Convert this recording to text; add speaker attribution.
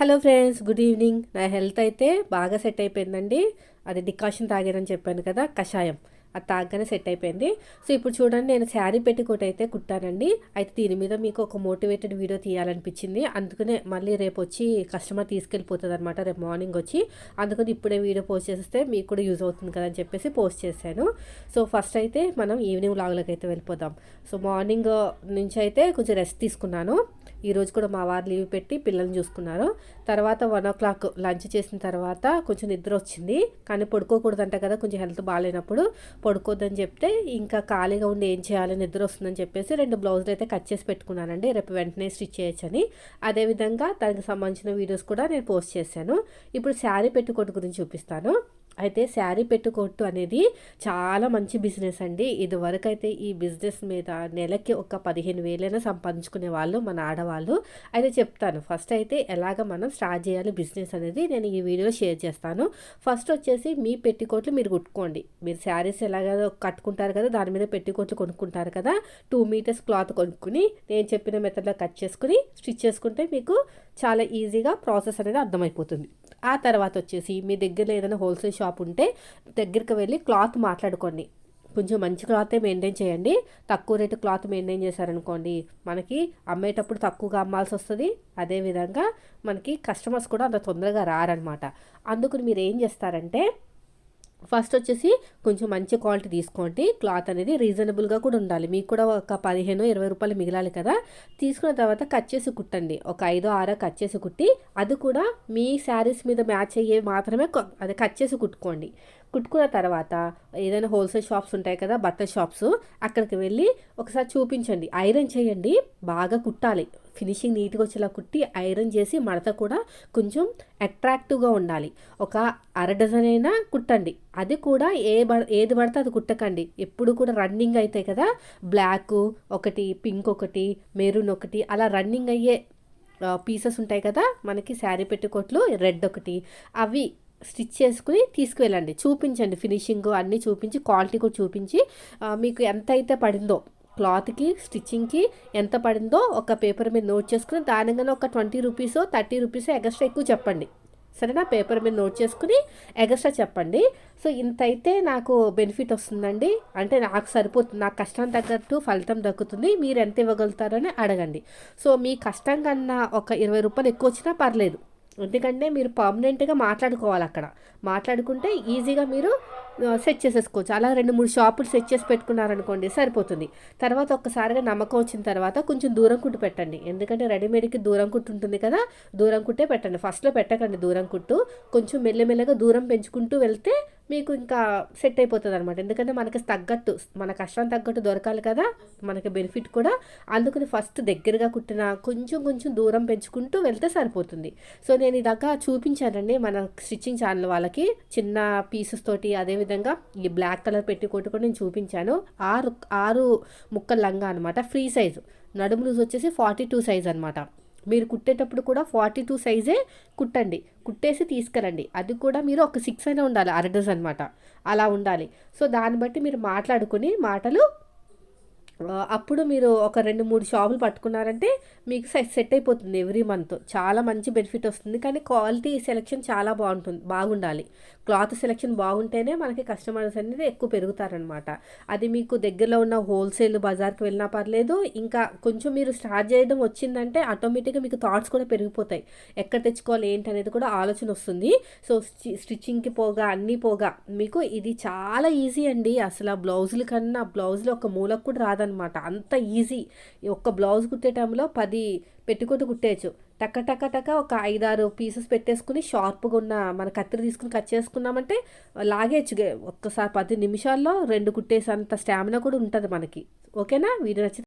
Speaker 1: Hello friends good evening. నా health అయితే బాగా సెట్ అయిపోయిందండి. అది డికాషన్ తాగానని చెప్పాను కదా కషాయం. అది తాగగానే సెట్ అయిపోయింది. సో ఇప్పుడు చూడండి నేను శారీ పెట్టికోట్ అయితే కుట్టానండి. అయితే దీని మీద మీకు ఒక మోటివేటెడ్ వీడియో తీయాలనిపించింది. అందుకనే మళ్ళీ రేపు వచ్చి కస్టమర్ తీసుకెళ్ళిపోతుంది అనమాట రేపు మార్నింగ్ వచ్చి అందుకని ఇప్పుడే వీడియో పోస్ట్ చేస్తే మీకు కూడా యూజ్ అవుతుంది కదా అని చెప్పేసి పోస్ట్ చేశాను. సో ఫస్ట్ అయితే మనం ఈవినింగ్ లాగ్లోకి అయితే వెళ్ళిపోదాం. సో మార్నింగ్ నుంచి అయితే కొంచెం రెస్ట్ తీసుకున్నాను. ఈరోజు కూడా మా వారు లీవ్ పెట్టి పిల్లల్ని చూసుకున్నారు. తర్వాత వన్ ఓ క్లాక్ లంచ్ చేసిన తర్వాత కొంచెం నిద్ర వచ్చింది. కానీ పడుకోకూడదంట కదా కొంచెం హెల్త్ బాగాలేనప్పుడు. పడుకోద్దని చెప్తే ఇంకా ఖాళీగా ఉండి ఏం చేయాలి నిద్ర వస్తుందని చెప్పేసి రెండు బ్లౌజులు అయితే కట్ చేసి పెట్టుకున్నానండి. రేపు వెంటనే స్టిచ్ చేయొచ్చని. అదేవిధంగా దానికి సంబంధించిన వీడియోస్ కూడా నేను పోస్ట్ చేశాను. ఇప్పుడు శారీ పెట్టుకోటి గురించి చూపిస్తాను. అయితే శారీ పెట్టుకోట్టు అనేది చాలా మంచి బిజినెస్ అండి. ఇదివరకైతే అయితే ఈ బిజినెస్ మీద నెలకి ఒక పదిహేను వేలైనా సంపాదించుకునే వాళ్ళు మన ఆడవాళ్ళు. అయితే చెప్తాను ఫస్ట్ అయితే ఎలాగ మనం స్టార్ట్ చేయాలి బిజినెస్ అనేది నేను ఈ వీడియో షేర్ చేస్తాను. ఫస్ట్ వచ్చేసి మీ పెట్టికోట్లు మీరు కుట్టుకోండి. మీరు శారీస్ ఎలాగ కట్టుకుంటారు కదా దాని మీద పెట్టికోట్లు కొనుక్కుంటారు కదా టూ మీటర్స్ క్లాత్ కొనుక్కుని నేను చెప్పిన మెథడ్లో కట్ చేసుకుని స్టిచ్ చేసుకుంటే మీకు చాలా ఈజీగా ప్రాసెస్ అనేది అర్థమైపోతుంది. ఆ తర్వాత వచ్చేసి మీ దగ్గర ఏదైనా హోల్సేల్ షాప్ ఉంటే దగ్గరికి వెళ్ళి క్లాత్ మాట్లాడుకోండి. కొంచెం మంచి క్లాతే మెయింటైన్ చేయండి. తక్కువ రేటు క్లాత్ మెయింటైన్ చేశారనుకోండి మనకి అమ్మేటప్పుడు తక్కువగా అమ్మాల్సి వస్తుంది. అదేవిధంగా మనకి కస్టమర్స్ కూడా అంత తొందరగా రారనమాట. అందుకు మీరు ఏం చేస్తారంటే ఫస్ట్ వచ్చేసి కొంచెం మంచి క్వాలిటీ తీసుకోండి. క్లాత్ అనేది రీజనబుల్గా కూడా ఉండాలి. మీకు కూడా ఒక పదిహేను ఇరవై రూపాయలు మిగిలాలి కదా. తీసుకున్న తర్వాత కట్ చేసి కుట్టండి. ఒక ఐదో ఆరో కట్ చేసి కుట్టి అది కూడా మీ శారీస్ మీద మ్యాచ్ అయ్యే మాత్రమే అది కట్ చేసి కుట్టుకోండి. కుట్టుకున్న తర్వాత ఏదైనా హోల్సేల్ షాప్స్ ఉంటాయి కదా బట్టల షాప్స్ అక్కడికి వెళ్ళి ఒకసారి చూపించండి. ఐరన్ చేయండి బాగా కుట్టాలి. ఫినిషింగ్ నీట్గా వచ్చేలా కుట్టి ఐరన్ చేసి మడత కూడా కొంచెం అట్రాక్టివ్గా ఉండాలి. ఒక అర డజన్ అయినా కుట్టండి. అది కూడా ఏ ఏది పడితే అది కుట్టకండి. ఎప్పుడు కూడా రన్నింగ్ అవుతాయి కదా బ్లాక్ ఒకటి పింక్ ఒకటి మెరూన్ ఒకటి అలా రన్నింగ్ అయ్యే పీసెస్ ఉంటాయి కదా మనకి శారీ పెట్టుకోట్లు రెడ్ ఒకటి. అవి స్టిచ్ చేసుకుని తీసుకువెళ్ళండి. చూపించండి ఫినిషింగ్ అన్నీ చూపించి క్వాలిటీ కూడా చూపించి మీకు ఎంత అయితే పడిందో క్లాత్కి స్టిచ్చింగ్కి ఎంత పడిందో ఒక పేపర్ మీద నోట్ చేసుకుని దానిగానే ఒక twenty rupees thirty rupees extra ఎక్కువ చెప్పండి. సరేనా? పేపర్ మీద నోట్ చేసుకుని ఎక్స్ట్రా చెప్పండి. సో ఇంత అయితే నాకు బెనిఫిట్ వస్తుందండి. అంటే నాకు సరిపోతుంది. నాకు కష్టం తగ్గట్టు ఫలితం దక్కుతుంది. మీరు ఎంత ఇవ్వగలుగుతారని అడగండి. సో మీ కష్టం కన్నా ఒక ఇరవై రూపాయలు ఎక్కువ వచ్చినా పర్లేదు. ఎందుకంటే మీరు పర్మనెంట్గా మాట్లాడుకోవాలి అక్కడ. మాట్లాడుకుంటే ఈజీగా మీరు సెట్ చేసేసుకోవచ్చు. అలా రెండు మూడు షాపులు సెట్ చేసి పెట్టుకున్నారనుకోండి సరిపోతుంది. తర్వాత ఒక్కసారిగా నమ్మకం వచ్చిన తర్వాత కొంచెం దూరం కుట్టు పెట్టండి. ఎందుకంటే రెడీమేడ్కి దూరం కుట్టు ఉంటుంది కదా దూరం కుట్టే పెట్టండి. ఫస్ట్లో పెట్టకండి దూరం కుట్టు. కొంచెం మెల్లమెల్లగా దూరం పెంచుకుంటూ వెళ్తే మీకు ఇంకా సెట్ అయిపోతుంది అనమాట ఎందుకంటే మనకి తగ్గట్టు మన కష్టం తగ్గట్టు దొరకాలి కదా మనకి బెనిఫిట్ కూడా. అందుకని ఫస్ట్ దగ్గరగా కుట్టిన కొంచెం కొంచెం దూరం పెంచుకుంటూ వెళ్తే సరిపోతుంది. సో నేను ఇదాకా చూపించానండి మన స్టిచ్చింగ్ ఛానల్ వాళ్ళకి. చిన్న పీసెస్ తోటి అదేవిధంగా ఈ బ్లాక్ కలర్ పెట్టి కొట్టుకొని నేను చూపించాను. ఆరు ఆరు ముక్కల లంగా అనమాట ఫ్రీ సైజు నడుము లూజ్ వచ్చేసి ఫార్టీ టూ సైజ్ అనమాట మీరు కుట్టేటప్పుడు కూడా ఫార్టీ టూ సైజే కుట్టండి. కుట్టేసి తీసుకురండి. అది కూడా మీరు ఒక సిక్స్ అయినా ఉండాలి. అరడజ్ అనమాట అలా ఉండాలి. సో దాన్ని బట్టి మీరు మాట్లాడుకుని మాటలు అప్పుడు మీరు ఒక రెండు మూడు షాపులు పట్టుకున్నారంటే మీకు సెట్ అయిపోతుంది ఎవ్రీ మంత్. చాలా మంచి బెనిఫిట్ వస్తుంది. కానీ క్వాలిటీ సెలెక్షన్ చాలా బాగుంటుంది బాగుండాలి. క్లాత్ సెలెక్షన్ బాగుంటేనే మనకి కస్టమర్స్ అనేది ఎక్కువ పెరుగుతారనమాట. అది మీకు దగ్గరలో ఉన్న హోల్సేల్ బజార్కి వెళ్ళినా పర్లేదు ఇంకా కొంచెం మీరు స్టార్ట్ చేయడం వచ్చిందంటే ఆటోమేటిక్గా మీకు థాట్స్ కూడా పెరిగిపోతాయి. ఎక్కడ తెచ్చుకోవాలి ఏంటి అనేది కూడా ఆలోచన వస్తుంది. సో స్టిచ్చింగ్కి పోగా అన్నీ పోగా మీకు ఇది చాలా ఈజీ అండి. అసలు ఆ బ్లౌజుల కన్నా బ్లౌజులు ఒక మూలకు కూడా రాదన్నమాట అనమాట. అంత ఈజీ. ఒక్క బ్లౌజ్ కుట్టే టైంలో పది పెట్టుకుంటూ కుట్టేయచ్చు. టక్క టక్క టక్క ఒక ఐదారు పీసెస్ పెట్టేసుకుని షార్ప్గా ఉన్న మన కత్తిరి తీసుకుని కట్ చేసుకున్నామంటే లాగేచ్చు ఒక్కసారి పది నిమిషాల్లో రెండు కుట్టేసేంత స్టామినా కూడా ఉంటుంది మనకి. ఓకేనా? వీడియో నచ్చితే